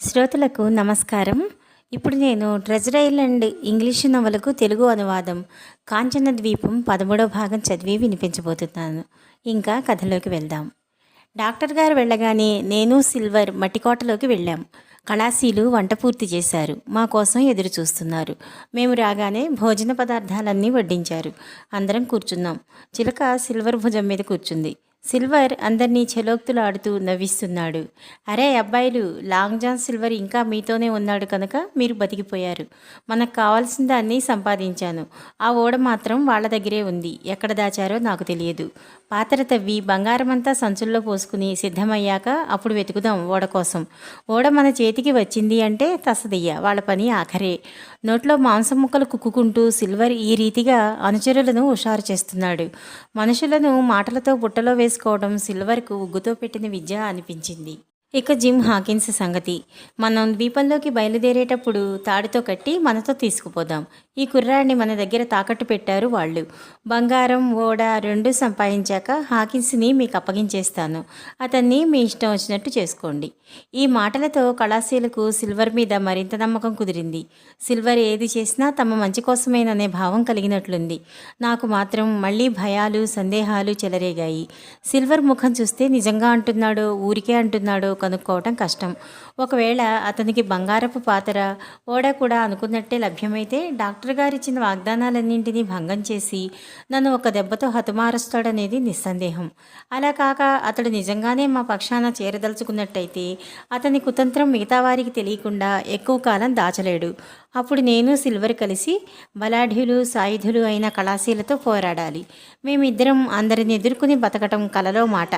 శ్రోతలకు నమస్కారం. ఇప్పుడు నేను ట్రెజర్ ఐలాండ్ ఇంగ్లీషు నవలకు తెలుగు అనువాదం కాంచన ద్వీపం పదమూడవ భాగం చదివి వినిపించబోతున్నాను. ఇంకా కథలోకి వెళ్దాం. డాక్టర్ గారు వెళ్ళగానే నేను సిల్వర్ మట్టికోటలోకి వెళ్ళాం. కళాశీలు వంట పూర్తి చేశారు. మా కోసం ఎదురు చూస్తున్నారు. మేము రాగానే భోజన పదార్థాలన్నీ వడ్డించారు. అందరం కూర్చున్నాం. చిలక సిల్వర్ భుజం మీద కూర్చుంది. సిల్వర్ అందరినీ చెలోక్తులు ఆడుతూ నవ్విస్తున్నాడు. అరే అబ్బాయిలు లాంగ్ జాన్ సిల్వర్ ఇంకా మీతోనే ఉన్నాడు కనుక మీరు బతికిపోయారు. మనకు కావాల్సిన దాన్ని సంపాదించాను. ఆ ఓడ మాత్రం వాళ్ళ దగ్గరే ఉంది. ఎక్కడ దాచారో నాకు తెలియదు. పాత్ర తవ్వి బంగారమంతా సంచుల్లో పోసుకుని సిద్ధమయ్యాక అప్పుడు వెతుకుదాం ఓడ కోసం. ఓడ మన చేతికి వచ్చింది అంటే తసదయ్య వాళ్ళ పని ఆఖరే. నోట్లో మాంసం ముక్కలు కుక్కుకుంటూ సిల్వర్ ఈ రీతిగా అనుచరులను హుషారు చేస్తున్నాడు. మనుషులను మాటలతో బుట్టలో చేసుకోవడం సిల్వర్కు ఉగ్గుతో పెట్టిన విద్య అనిపించింది. ఇక జిమ్ హాకిన్స్ సంగతి. మనం ద్వీపంలోకి బయలుదేరేటప్పుడు తాడుతో కట్టి మనతో తీసుకుపోదాం. ఈ కుర్రాడిని మన దగ్గర తాకట్టు పెట్టారు వాళ్ళు. బంగారం ఓడ రెండు సంపాదించాక హాకిన్స్ని మీకు అప్పగించేస్తాను. అతన్ని మీ ఇష్టం వచ్చినట్టు చేసుకోండి. ఈ మాటలతో కళాశీలకు సిల్వర్ మీద మరింత నమ్మకం కుదిరింది. సిల్వర్ ఏది చేసినా తమ మంచి కోసమేననే భావం కలిగినట్లుంది. నాకు మాత్రం మళ్ళీ భయాలు సందేహాలు చెలరేగాయి. సిల్వర్ ముఖం చూస్తే నిజంగా అంటున్నాడో ఊరికే అంటున్నాడో కనుక్కోవటం కష్టం. ఒకవేళ అతనికి బంగారపు పాతర ఓడ కూడా అనుకున్నట్టే లభ్యమైతే డాక్టర్ గారిచ్చిన వాగ్దానాలన్నింటినీ భంగం చేసి నన్ను ఒక దెబ్బతో హతమారుస్తాడనేది నిస్సందేహం. అలా కాక అతడు నిజంగానే మా పక్షాన చేరదలుచుకున్నట్టయితే అతని కుతంత్రం మిగతా వారికి తెలియకుండా ఎక్కువ కాలం దాచలేడు. అప్పుడు నేను సిల్వర్ కలిసి బలాఢ్యులు సాయుధులు అయిన కళాశీలతో పోరాడాలి. మేమిద్దరం అందరిని ఎదుర్కొని బతకటం కలలో మాట.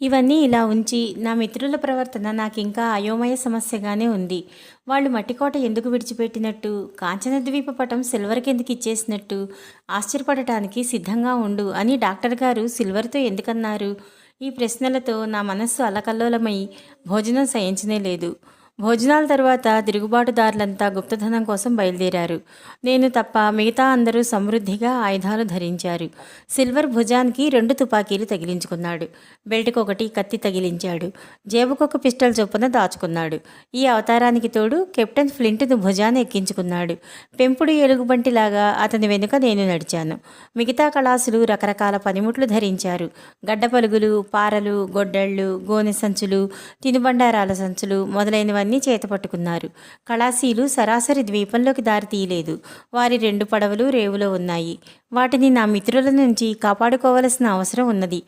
ఇవన్నీ ఇలా ఉంచి నా మిత్రుల ప్రవర్తన నాకు ఇంకా అయోమయ సమస్యగానే ఉంది. వాళ్ళు మట్టికోట ఎందుకు విడిచిపెట్టినట్టు కాంచన ద్వీప పటం సిల్వర్కి ఎందుకు ఇచ్చేసినట్టు ఆశ్చర్యపడటానికి సిద్ధంగా ఉండు అని డాక్టర్ గారు సిల్వర్తో ఎందుకన్నారు? ఈ ప్రశ్నలతో నా మనస్సు అలకల్లోలమై భోజనం సహించనే లేదు. భోజనాల తర్వాత తిరుగుబాటుదారులంతా గుప్తధనం కోసం బయలుదేరారు. నేను తప్ప మిగతా అందరూ సమృద్ధిగా ఆయుధాలు ధరించారు. సిల్వర్ భుజానికి రెండు తుపాకీలు తగిలించుకున్నాడు. బెల్ట్కి ఒకటి కత్తి తగిలించాడు. జేబుకొక పిస్టల్ చొప్పున దాచుకున్నాడు. ఈ అవతారానికి తోడు కెప్టెన్ ఫ్లింట్ను భుజాన్ని ఎక్కించుకున్నాడు. పెంపుడు ఎలుగుబంటిలాగా అతని వెనుక నేను నడిచాను. మిగతా కళాసులు రకరకాల పనిముట్లు ధరించారు. గడ్డపలుగులు పారలు గొడ్డళ్ళు గోనె సంచులు తినుబండారాల సంచులు మొదలైనవన్నీ చేతపట్టుకున్నారు కళాశీలు సరాసరి ద్వీపంలోకి దారి తీయలేదు. వారి రెండు పడవలు రేవులో ఉన్నాయి. వాటిని నా మిత్రుల నుంచి కాపాడుకోవలసిన అవసరం ఉన్నది.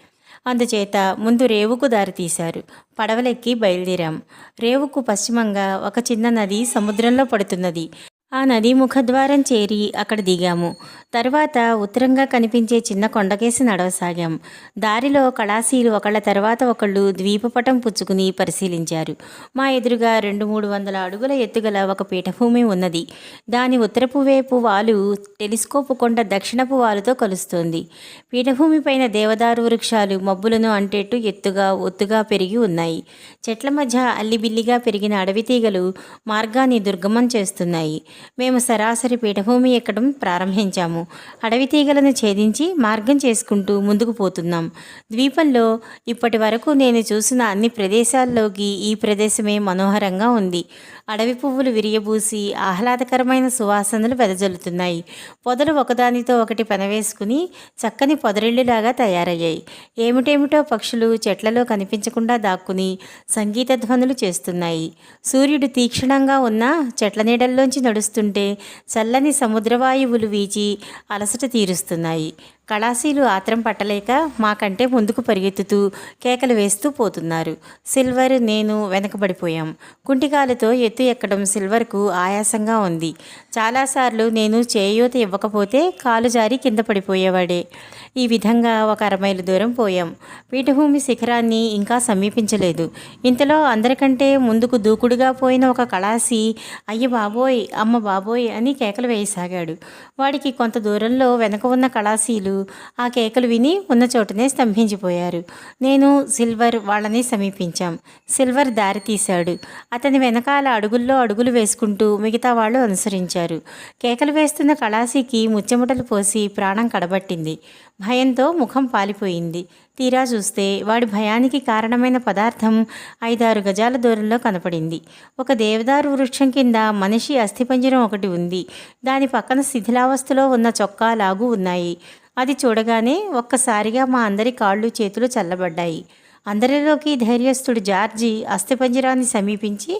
అందుచేత ముందు రేవుకు దారి తీశారు పడవలెక్కి బయలుదేరాం. రేవుకు పశ్చిమంగా ఒక చిన్న నది సముద్రంలో పడుతున్నది. ఆ నదీ ముఖద్వారం చేరి అక్కడ దిగాము. తర్వాత ఉత్తరంగా కనిపించే చిన్న కొండకేసి నడవసాగాం. దారిలో కళాశీలు ఒకళ్ళ తర్వాత ఒకళ్ళు ద్వీపపటం పుచ్చుకుని పరిశీలించారు. మా ఎదురుగా రెండు మూడు వందల అడుగుల ఎత్తుగల ఒక పీఠభూమి ఉన్నది. దాని ఉత్తరపు వైపు వాలు టెలిస్కోపు కొండ దక్షిణపు వాలుతో కలుస్తోంది. పీఠభూమి పైన దేవదారు వృక్షాలు మబ్బులను అంటేట్టు ఎత్తుగా ఒత్తుగా పెరిగి ఉన్నాయి. చెట్ల మధ్య అల్లిబిల్లిగా పెరిగిన అడవి తీగలు మార్గాన్ని దుర్గమం చేస్తున్నాయి. మేము సరాసరి పీఠభూమి ఎక్కడం ప్రారంభించాము. అడవి తీగలను ఛేదించి మార్గం చేసుకుంటూ ముందుకు పోతున్నాం. ద్వీపంలో ఇప్పటి వరకు నేను చూసిన అన్ని ప్రదేశాల్లోకి ఈ ప్రదేశమే మనోహరంగా ఉంది. అడవి పువ్వులు విరియబూసి ఆహ్లాదకరమైన సువాసనలు వెదజల్లుతున్నాయి. పొదలు ఒకదానితో ఒకటి పెనవేసుకుని చక్కని పొదరిళ్ళులాగా తయారయ్యాయి. ఏమిటేమిటో పక్షులు చెట్లలో కనిపించకుండా దాక్కుని సంగీత ధ్వనులు చేస్తున్నాయి. సూర్యుడు తీక్షణంగా ఉన్న చెట్ల నీడల్లోంచి నడుస్తుంటే చల్లని సముద్రవాయువులు వీచి అలసట తీరుస్తున్నాయి. కళాశీలు ఆత్రం పట్టలేక మాకంటే ముందుకు పరిగెత్తుతూ కేకలు వేస్తూ పోతున్నారు. సిల్వర్ నేను వెనకబడిపోయాం. కుంటికాలతో ఎత్తు ఎక్కడం సిల్వర్కు ఆయాసంగా ఉంది. చాలాసార్లు నేను చేయూత ఇవ్వకపోతే కాలు జారి కింద పడిపోయేవాడే. ఈ విధంగా ఒక అరమైలు దూరం పోయాం. పీఠభూమి శిఖరాన్ని ఇంకా సమీపించలేదు. ఇంతలో అందరికంటే ముందుకు దూకుడుగా పోయిన ఒక కళాసి అయ్య బాబోయ్ అమ్మ బాబోయ్ అని కేకలు వేయసాగాడు. వాడికి కొంత దూరంలో వెనక ఉన్న కళాశీలు వేసుకుంటూ ఆ కేకలు విని ఉన్న చోటనే స్తంభించిపోయారు. నేను సిల్వర్ వాళ్ళని సమీపించాం. సిల్వర్ దారి తీశాడు. అతని వెనకాల అడుగుల్లో అడుగులు వేసుకుంటూ మిగతా వాళ్ళు అనుసరించారు. కేకలు వేస్తున్న కళాసికి ముచ్చెముటలు పోసి ప్రాణం కడబట్టింది. భయంతో ముఖం పాలిపోయింది. తీరా చూస్తే వాడి భయానికి కారణమైన పదార్థం ఐదారు గజాల దూరంలో కనపడింది. ఒక దేవదారు వృక్షం కింద మనిషి అస్థిపంజరం ఒకటి ఉంది. దాని పక్కన శిథిలావస్థలో ఉన్న చొక్కా లాగు ఉన్నాయి. అది చూడగానే ఒక్కసారిగా మా అందరి కాళ్ళు చేతులు చల్లబడ్డాయి. అందరిలోకి ధైర్యస్థుడు జార్జి అస్థిపంజరాన్ని సమీపించి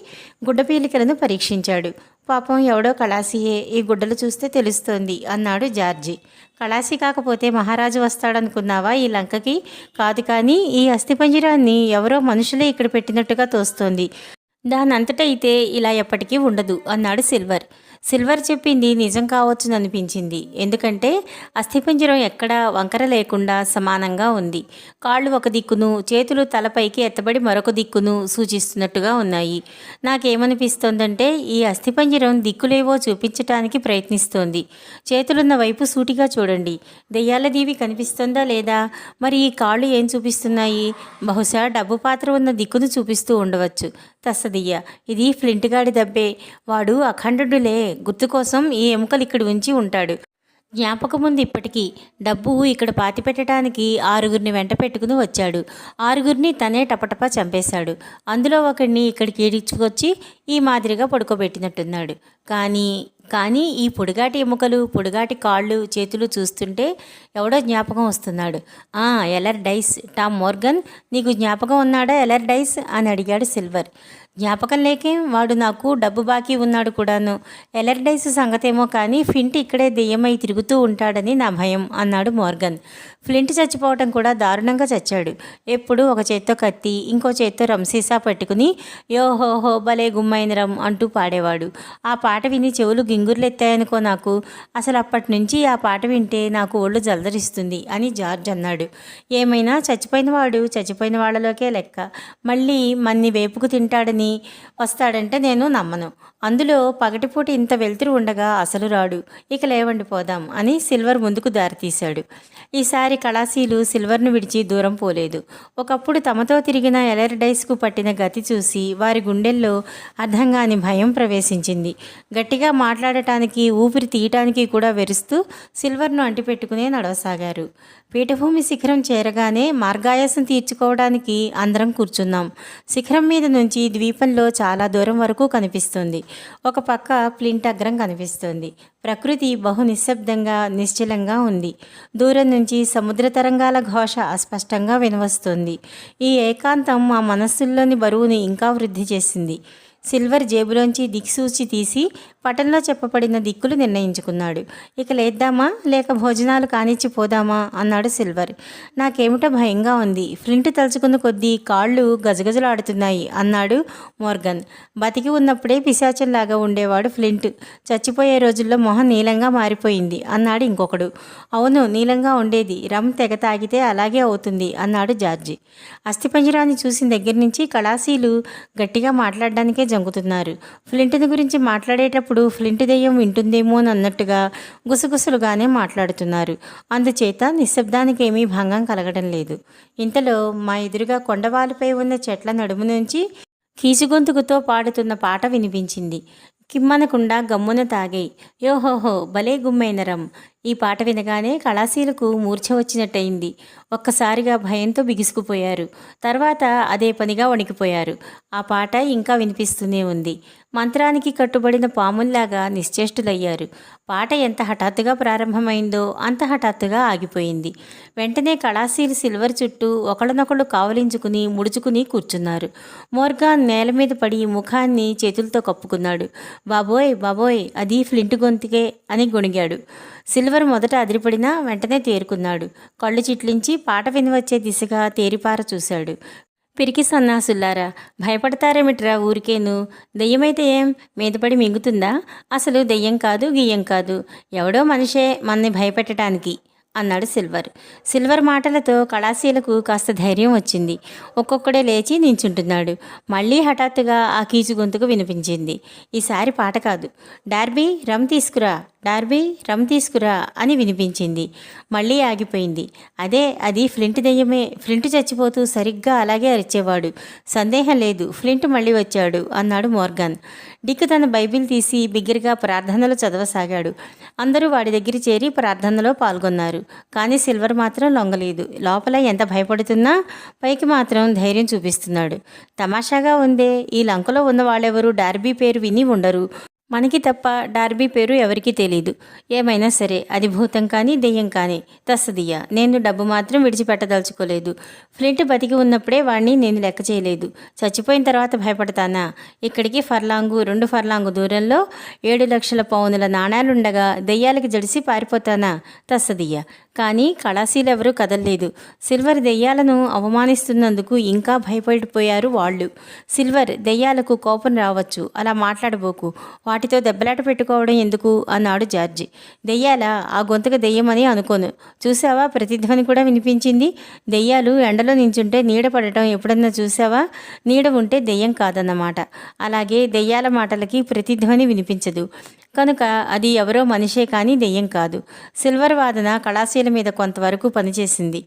గుడ్డపీలికలను పరీక్షించాడు. పాపం ఎవడో కళాసియే ఈ గుడ్డలు చూస్తే తెలుస్తోంది అన్నాడు జార్జి. కళాసి కాకపోతే మహారాజు వస్తాడనుకున్నావా ఈ లంకకి? కాదు కానీ ఈ అస్థిపంజరాన్ని ఎవరో మనుషులే ఇక్కడ పెట్టినట్టుగా తోస్తోంది. దానంతటైతే ఇలా ఎప్పటికీ ఉండదు అన్నాడు సిల్వర్. సిల్వర్ చెప్పింది నిజం కావచ్చుననిపించింది ఎందుకంటే అస్థిపంజరం ఎక్కడా వంకర లేకుండా సమానంగా ఉంది. కాళ్ళు ఒక దిక్కును చేతులు తలపైకి ఎత్తబడి మరొక దిక్కును సూచిస్తున్నట్టుగా ఉన్నాయి. నాకేమనిపిస్తోందంటే ఈ అస్థిపంజరం దిక్కులేవో చూపించటానికి ప్రయత్నిస్తోంది. చేతులున్న వైపు సూటిగా చూడండి. దెయ్యాల దీవి కనిపిస్తుందా లేదా? మరి ఈ కాళ్ళు ఏం చూపిస్తున్నాయి? బహుశా డబ్బు పాత్ర ఉన్న దిక్కును చూపిస్తూ ఉండవచ్చు. తస్సదియ్య. ఇది ఫ్లింట్ గాడి దబ్బే. వాడు అఖండుడులే. గుర్తు కోసం ఈ ఎముకలు ఇక్కడ ఉంచి ఉంటాడు. జ్ఞాపకముంది ఇప్పటికీ. డబ్బు ఇక్కడ పాతిపెట్టడానికి ఆరుగురిని వెంట పెట్టుకుని వచ్చాడు. ఆరుగురిని తనే టపటపా చంపేశాడు. అందులో ఒకడిని ఇక్కడికి ఈడ్చుకొచ్చి ఈ మాదిరిగా పడుకోబెట్టినట్టున్నాడు. కానీ కానీ ఈ పొడిగాటి ఎముకలు పొడిగాటి కాళ్ళు చేతులు చూస్తుంటే ఎవడో జ్ఞాపకం వస్తున్నాడు. ఆ ఎలర్ డైస్ టామ్ మోర్గన్ నీకు జ్ఞాపకం ఉన్నాడా ఎలర్ డైస్ అని అడిగాడు సిల్వర్. జ్ఞాపకం లేకే వాడు నాకు డబ్బు బాకీ ఉన్నాడు కూడాను. ఎలర్డైస్ సంగతేమో కానీ ఫింట్ ఇక్కడే దెయ్యమై తిరుగుతూ ఉంటాడని నా భయం అన్నాడు మోర్గన్. ఫ్లింట్ చచ్చిపోవటం కూడా దారుణంగా చచ్చాడు. ఎప్పుడు ఒక చేత్తో కత్తి ఇంకో చేత్తో రంసీసా పెట్టుకుని యోహోహో భలే గుమ్మైన రం అంటూ పాడేవాడు. ఆ పాట విని చెవులు గింగుర్లెత్తాయనుకో నాకు. అసలు అప్పటి నుంచి ఆ పాట వింటే నాకు ఒళ్ళు జలదరిస్తుంది అని జార్జ్ అన్నాడు. ఏమైనా చచ్చిపోయిన వాడు చచ్చిపోయిన వాళ్ళలోకే లెక్క. మళ్ళీ మన్ని వేపుకు తింటాడని వస్తాడంటే నేను నమ్మను. అందులో పగటిపూట ఇంత వెలుతురు ఉండగా అసలు రాడు. ఇక లేవండి పోదాం అని సిల్వర్ ముందుకు దారితీశాడు. ఈసారి కళాశీలు సిల్వర్ను విడిచి దూరం పోలేదు. ఒకప్పుడు తమతో తిరిగిన ఎలర్డైస్కు పట్టిన గతి చూసి వారి గుండెల్లో అర్థంగాని భయం ప్రవేశించింది. గట్టిగా మాట్లాడటానికి ఊపిరి తీయటానికి కూడా వెరుస్తూ సిల్వర్ను అంటిపెట్టుకునే నడవసాగారు. పీఠభూమి శిఖరం చేరగానే మార్గాయాసం తీర్చుకోవడానికి అందరం కూర్చున్నాం. శిఖరం మీద నుంచి ద్వీపంలో చాలా దూరం వరకు కనిపిస్తుంది. ఒక పక్క ప్లింట్ అగ్రం కనిపిస్తుంది. ప్రకృతి బహు నిశ్శబ్దంగా నిశ్చలంగా ఉంది. దూరం నుంచి సముద్ర తరంగాల ఘోష అస్పష్టంగా వినవస్తుంది. ఈ ఏకాంతం మా మనస్సుల్లోని బరువుని ఇంకా వృద్ధి చేసింది. సిల్వర్ జేబులోంచి దిక్సూచి తీసి పటంలో చెప్పబడిన దిక్కులు నిర్ణయించుకున్నాడు. ఇక లేద్దామా? లేక భోజనాలు కానిచ్చి పోదామా? అన్నాడు సిల్వర్. నాకేమిటో భయంగా ఉంది. ఫ్లింట్ తలుచుకున్న కొద్దీ కాళ్ళు గజగజలాడుతున్నాయి అన్నాడు మోర్గన్. బతికి ఉన్నప్పుడే పిశాచంలాగా ఉండేవాడు ఫ్లింట్. చచ్చిపోయే రోజుల్లో మొహం నీలంగా మారిపోయింది అన్నాడు ఇంకొకడు. అవును నీలంగా ఉండేది. రమ్ తెగ తాగితే అలాగే అవుతుంది అన్నాడు జార్జి. అస్థిపంజరాన్ని చూసిన దగ్గర నుంచి కళాశీలు గట్టిగా మాట్లాడడానికే జంకుతున్నారు ఫ్లింట్ని గురించి మాట్లాడేటప్పుడు ఫ్లింట్ దెయ్యం వింటుందేమో అని అన్నట్టుగా గుసగుసలుగానే మాట్లాడుతున్నారు. అందుచేత నిశ్శబ్దానికి ఏమీ భంగం కలగడం లేదు. ఇంతలో మా ఎదురుగా కొండవాలుపై ఉన్న చెట్ల నడుము నుంచి కీచుగొంతుకుతో పాడుతున్న పాట వినిపించింది. కిమ్మనకుండా గమ్మున తాగాయి యోహోహో భలే గుమ్మైనరం. ఈ పాట వినగానే కళాశీలకు మూర్ఛ వచ్చినట్టయింది. ఒక్కసారిగా భయంతో బిగుసుకుపోయారు. తర్వాత అదే పనిగా వణికిపోయారు. ఆ పాట ఇంకా వినిపిస్తూనే ఉంది. మంత్రానికి కట్టుబడిన పాముల్లాగా నిశ్చేష్టులయ్యారు. పాట ఎంత హఠాత్తుగా ప్రారంభమైందో అంత హఠాత్తుగా ఆగిపోయింది. వెంటనే కళాశీలు సిల్వర్ చుట్టూ ఒకళ్ళనొకళ్ళు కావలించుకుని ముడుచుకుని కూర్చున్నారు. మోర్గాన్ నేల మీద పడి ముఖాన్ని చేతులతో కప్పుకున్నాడు. బాబోయ్ బాబోయ్ అది ఫ్లింట్ గొంతుకే అని గొణిగాడు. సిల్వర్ మొదట అదిరిపడినా వెంటనే తేరుకున్నాడు. కళ్ళు చిట్లించి పాట వినివచ్చే దిశగా తేరిపార చూశాడు. పిరికి సన్నాసుల్లారా భయపడతారేమిట్రా ఊరికేను? దెయ్యమైతే ఏం? మీదపడి మింగుతుందా? అసలు దెయ్యం కాదు గియ్యం కాదు. ఎవడో మనిషే మనని భయపెట్టడానికి అన్నాడు సిల్వర్. సిల్వర్ మాటలతో కళాశీలకు కాస్త ధైర్యం వచ్చింది. ఒక్కొక్కడే లేచి నించుంటున్నాడు. మళ్ళీ హఠాత్తుగా ఆ కీచు గొంతుకు వినిపించింది. ఈసారి పాట కాదు. డార్బీ రమ్ తీసుకురా. డార్బీ రమ్ తీసుకురా అని వినిపించింది. మళ్ళీ ఆగిపోయింది. అదే అది ఫ్లింట్ దెయ్యమే ఫ్లింట్ చచ్చిపోతూ సరిగ్గా అలాగే అరిచేవాడు. సందేహం లేదు ఫ్లింట్ మళ్ళీ వచ్చాడు అన్నాడు మోర్గాన్. డిక్ తన బైబిల్ తీసి బిగ్గరగా ప్రార్థనలు చదవసాగాడు. అందరూ వాడి దగ్గర చేరి ప్రార్థనలో పాల్గొన్నారు. కానీ సిల్వర్ మాత్రం లొంగలేదు. లోపల ఎంత భయపడుతున్నా పైకి మాత్రం ధైర్యం చూపిస్తున్నాడు. తమాషాగా ఉందే ఈ లంకలో ఉన్న వాళ్ళెవరూ డార్బీ పేరు విని ఉండరు. మనకి తప్ప డార్బీ పేరు ఎవరికీ తెలియదు ఏమైనా సరే అది భూతం కానీ దెయ్యం కానీ. తస్సదియ్య నేను డబ్బు మాత్రం విడిచిపెట్టదలుచుకోలేదు. ఫ్లింట్ బతికి ఉన్నప్పుడే వాడిని నేను లెక్క చేయలేదు. చచ్చిపోయిన తర్వాత భయపడతానా? ఇక్కడికి ఫర్లాంగు రెండు ఫర్లాంగు దూరంలో ఏడు లక్షల పౌనుల నాణాలుండగా దెయ్యాలకి జడిసి పారిపోతానా? తస్సదియ్య కానీ కళాశీలెవరూ కదలలేదు. సిల్వర్ దెయ్యాలను అవమానిస్తున్నందుకు ఇంకా భయపడిపోయారు వాళ్ళు. సిల్వర్ దెయ్యాలకు కోపం రావచ్చు అలా మాట్లాడబోకు. వాటితో దెబ్బలాట పెట్టుకోవడం ఎందుకు? అన్నాడు జార్జి. దెయ్యాల ఆ గొంతుకు దెయ్యమని అనుకోను. చూసావా ప్రతిధ్వని కూడా వినిపించింది. దెయ్యాలు ఎండలో నించుంటే నీడ పడటం ఎప్పుడన్నా చూసావా నీడ ఉంటే దెయ్యం కాదన్నమాట. అలాగే దెయ్యాల మాటలకి ప్రతిధ్వని వినిపించదు. కనుక అది ఎవరో మనిషే కానీ దెయ్యం కాదు. సిల్వర్ వాదన కళాశీల మీద కొంతవరకు పనిచేసింది.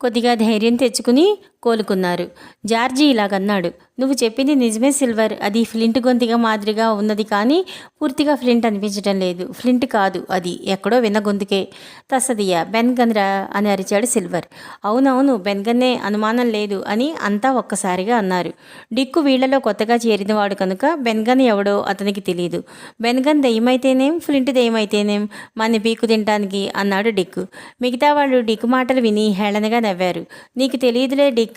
కొద్దిగా ధైర్యం తెచ్చుకుని కోలుకున్నారు. జార్జి ఇలాగన్నాడు నువ్వు చెప్పింది నిజమే సిల్వర్. అది ఫ్లింట్ గొంతిగా మాదిరిగా ఉన్నది కానీ పూర్తిగా ఫ్లింట్ అనిపించడం లేదు. ఫ్లింట్ కాదు అది. ఎక్కడో విన్న గొంతుకే. తసదియా బెన్గన్రా అని అరిచాడు సిల్వర్. అవునవును బెన్గన్నే అనుమానం లేదు అని అంతా ఒక్కసారిగా అన్నారు. డిక్కు వీళ్ళలో కొత్తగా చేరినవాడు కనుక బెన్గన్ ఎవడో అతనికి తెలియదు బెన్గన్ దెయ్యమైతేనేం? ఫ్లింట్ దెయ్యమైతేనేం? మన పీకు తినటానికి అన్నాడు డిక్కు. మిగతా వాళ్ళు డిక్కు మాటలు విని హేళనగా నవ్వారు. నీకు తెలియదులే డిక్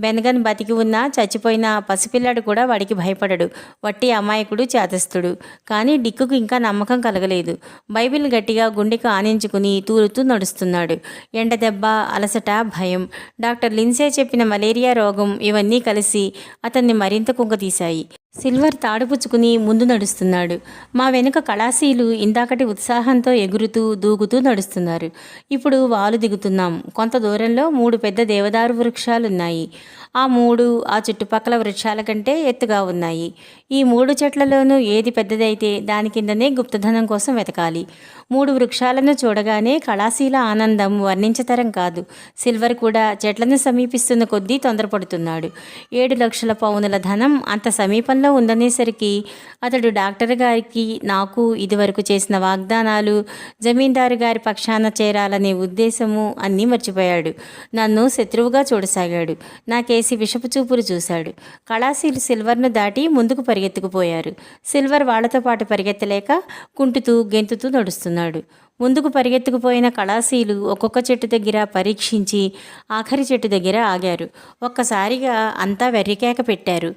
బెనగన్ బతికి ఉన్నా చచ్చిపోయిన పసిపిల్లాడు కూడా వాడికి భయపడడు. వట్టి అమాయకుడు చేతస్థుడు. కానీ డిక్కుకు ఇంకా నమ్మకం కలగలేదు. బైబిల్ గట్టిగా గుండెకు ఆనించుకుని తూలుతూ నడుస్తున్నాడు. ఎండ దెబ్బ అలసట భయం. డాక్టర్ లిన్సే చెప్పిన మలేరియా రోగం ఇవన్నీ కలిసి అతన్ని మరింత కుంగతీశాయి సిల్వర్ తాడుపుచ్చుకుని ముందు నడుస్తున్నాడు. మా వెనుక కళాశీలు ఇందాకటి ఉత్సాహంతో ఎగురుతూ దూకుతూ నడుస్తున్నారు. ఇప్పుడు వాలు దిగుతున్నాం. కొంత దూరంలో మూడు పెద్ద దేవదారు వృక్షాలున్నాయి. ఆ మూడు ఆ చుట్టుపక్కల వృక్షాల కంటే ఎత్తుగా ఉన్నాయి. ఈ మూడు చెట్లలోనూ ఏది పెద్దదైతే దాని కిందనే గుప్తధనం కోసం వెతకాలి. మూడు వృక్షాలను చూడగానే కళాశీల ఆనందం వర్ణించతరం కాదు. సిల్వర్ కూడా చెట్లను సమీపిస్తున్న కొద్దీ తొందరపడుతున్నాడు. ఏడు లక్షల పౌనుల ధనం అంత సమీపంలో ఉందనేసరికి అతడు డాక్టర్ గారికి నాకు ఇదివరకు చేసిన వాగ్దానాలు జమీందారు గారి పక్షాన చేరాలనే ఉద్దేశము అన్నీ మర్చిపోయాడు. నన్ను శత్రువుగా చూడసాగాడు. నాకేసి విషపు చూపులు చూశాడు. కళాశీలు సిల్వర్ను దాటి ముందుకు పరి పరిగెత్తుకుపోయారు. సిల్వర్ వాళ్ళతో పాటు పరిగెత్తలేక కుంటుతూ గెంతుతూ నడుస్తున్నాడు. ముందుకు పరిగెత్తుకుపోయిన కళాశీలు ఒక్కొక్క చెట్టు దగ్గర పరీక్షించి ఆఖరి చెట్టు దగ్గర ఆగారు. ఒక్కసారిగా అంతా వెర్రికేక పెట్టారు.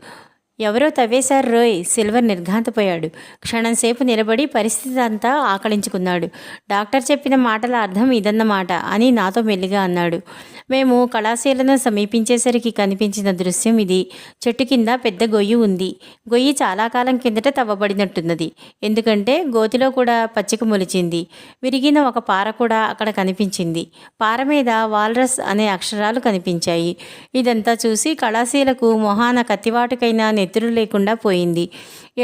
ఎవరో తవ్వేశారు రోయ్. సిల్వర్ నిర్ఘాంతపోయాడు. క్షణంసేపు నిలబడి పరిస్థితి అంతా ఆకలించుకున్నాడు డాక్టర్ చెప్పిన మాటల అర్థం ఇదన్నమాట అని నాతో మెల్లిగా అన్నాడు. మేము కళాశీలను సమీపించేసరికి కనిపించిన దృశ్యం ఇది. చెట్టు కింద పెద్ద గొయ్యి ఉంది. గొయ్యి చాలా కాలం కిందట తవ్వబడినట్టున్నది. ఎందుకంటే గోతిలో కూడా పచ్చిక మొలిచింది. విరిగిన ఒక పార కూడా అక్కడ కనిపించింది. పార మీద వాల్రస్ అనే అక్షరాలు కనిపించాయి. ఇదంతా చూసి కళాశీలకు మొహాన కత్తివాటుకైనా నెత్తురు లేకుండా పోయింది.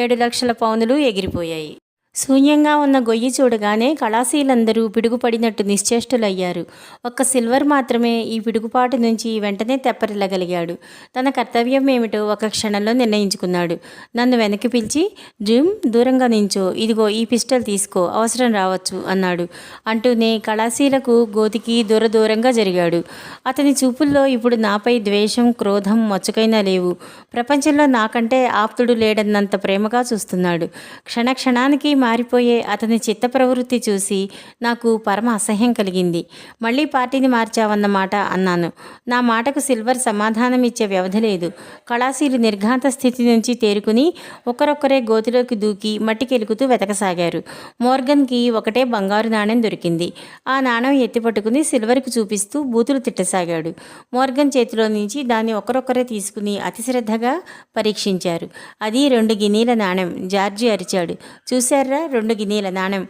ఏడు లక్షల పౌనులు ఎగిరిపోయాయి. శూన్యంగా ఉన్న గొయ్యి చూడగానే కళాశీలందరూ పిడుగుపడినట్టు నిశ్చేష్టులయ్యారు. ఒక్క సిల్వర్ మాత్రమే ఈ పిడుగుపాటు నుంచి వెంటనే తెప్పరిల్లగలిగాడు. తన కర్తవ్యం ఏమిటో ఒక క్షణంలో నిర్ణయించుకున్నాడు. నన్ను వెనక్కి పిలిచి జిమ్ దూరంగా నించో. ఇదిగో ఈ పిస్టల్ తీసుకో. అవసరం రావచ్చు అన్నాడు. అంటూనే కళాశీలకు గోతికి దూర దూరంగా జరిగాడు. అతని చూపుల్లో ఇప్పుడు నాపై ద్వేషం క్రోధం మచ్చుకైనా లేవు. ప్రపంచంలో నాకంటే ఆప్తుడు లేడన్నంత ప్రేమగా చూస్తున్నాడు. క్షణక్షణానికి మారిపోయే అతని చిత్త ప్రవృత్తి చూసి నాకు పరమ అసహ్యం కలిగింది. మళ్ళీ పార్టీని మార్చావన్నమాట అన్నాను. నా మాటకు సిల్వర్ సమాధానం ఇచ్చే వ్యవధి లేదు. కళాశీలు నిర్ఘాంత స్థితి నుంచి తేరుకుని ఒకరొక్కరే గోతిలోకి దూకి మట్టికెలుకుతూ వెతకసాగారు. మోర్గన్కి ఒకటే బంగారు నాణెం దొరికింది. ఆ నాణెం ఎత్తిపట్టుకుని సిల్వర్కి చూపిస్తూ బూతులు తిట్టసాగాడు. మోర్గన్ చేతిలో నుంచి దాన్ని ఒకరొక్కరే తీసుకుని అతిశ్రద్ధగా పరీక్షించారు. అది రెండు గిన్నీల నాణెం. జార్జి అరిచాడు. చూశారా? రెండు గిన్నీల నాణెం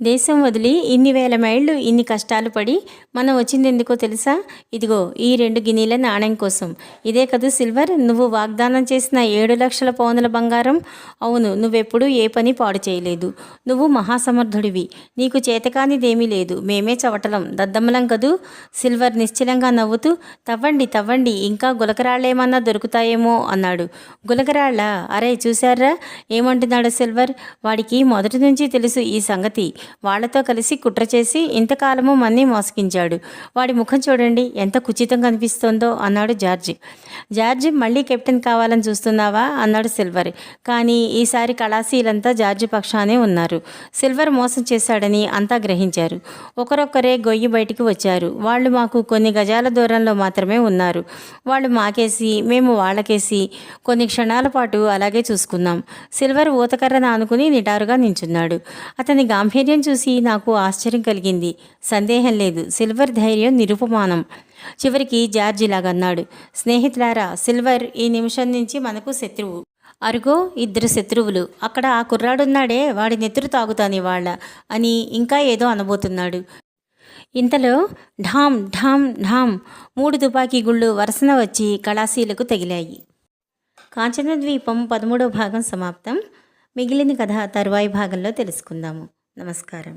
దేశం వదిలి ఇన్ని వేల మైళ్ళు ఇన్ని కష్టాలు పడి మనం వచ్చింది ఎందుకో తెలుసా? ఇదిగో ఈ రెండు గిన్నెల నాణ్యం కోసం. ఇదే కదా సిల్వర్? నువ్వు వాగ్దానం చేసిన ఏడు లక్షల పౌనుల బంగారం? అవును నువ్వెప్పుడూ ఏ పని పాడు చేయలేదు. నువ్వు మహాసమర్థుడివి. నీకు చేతకానిదేమీ లేదు. మేమే చవటలం. దద్దమ్మలం కదూ? సిల్వర్ నిశ్చలంగా నవ్వుతూ తవ్వండి తవ్వండి ఇంకా గులకరాళ్ళేమన్నా దొరుకుతాయేమో అన్నాడు. గులకరాళ్ళ? అరే చూశారా? ఏమంటున్నాడు సిల్వర్? వాడికి మొదటి నుంచి తెలుసు ఈ సంగతి. వాళ్ళతో కలిసి కుట్ర చేసి ఇంతకాలము మన్ని మోసగించాడు. వాడి ముఖం చూడండి ఎంత కుచితం కనిపిస్తోందో అన్నాడు జార్జ్. జార్జ్ మళ్ళీ కెప్టెన్ కావాలని చూస్తున్నావా? అన్నాడు సిల్వర్. కానీ ఈసారి కళాశీలంతా జార్జ్ పక్షానే ఉన్నారు. సిల్వర్ మోసం చేశాడని అంతా గ్రహించారు. ఒకరొక్కరే గొయ్యి బయటికి వచ్చారు. వాళ్ళు మాకు కొన్ని గజాల దూరంలో మాత్రమే ఉన్నారు. వాళ్ళు మాకేసి మేము వాళ్ళకేసి కొన్ని క్షణాల పాటు అలాగే చూసుకున్నాం. సిల్వర్ ఊతకర్రను ఆనుకుని నిటారుగా నించున్నాడు. అతని గాంభీర్యం చూసి నాకు ఆశ్చర్యం కలిగింది. సందేహం లేదు. సిల్వర్ ధైర్యం నిరుపమానం. చివరికి జార్జ్ ఇలాగన్నాడు స్నేహితులారా సిల్వర్ ఈ నిమిషం నుంచి మనకు శత్రువు. అరుగో ఇద్దరు శత్రువులు. అక్కడ ఆ కుర్రాడున్నాడే వాడి నెత్తురు తాగుతాని వాళ్ళ అని ఇంకా ఏదో అనబోతున్నాడు. ఇంతలో ఢామ్ ఢామ్ ఢామ్ మూడు తుపాకీ గుళ్ళు వరుసన వచ్చి కళాశీలకు తగిలాయి. కాంచన ద్వీపం పదమూడవ భాగం సమాప్తం. మిగిలిన కథ తరువాయి భాగంలో తెలుసుకుందాము. నమస్కారం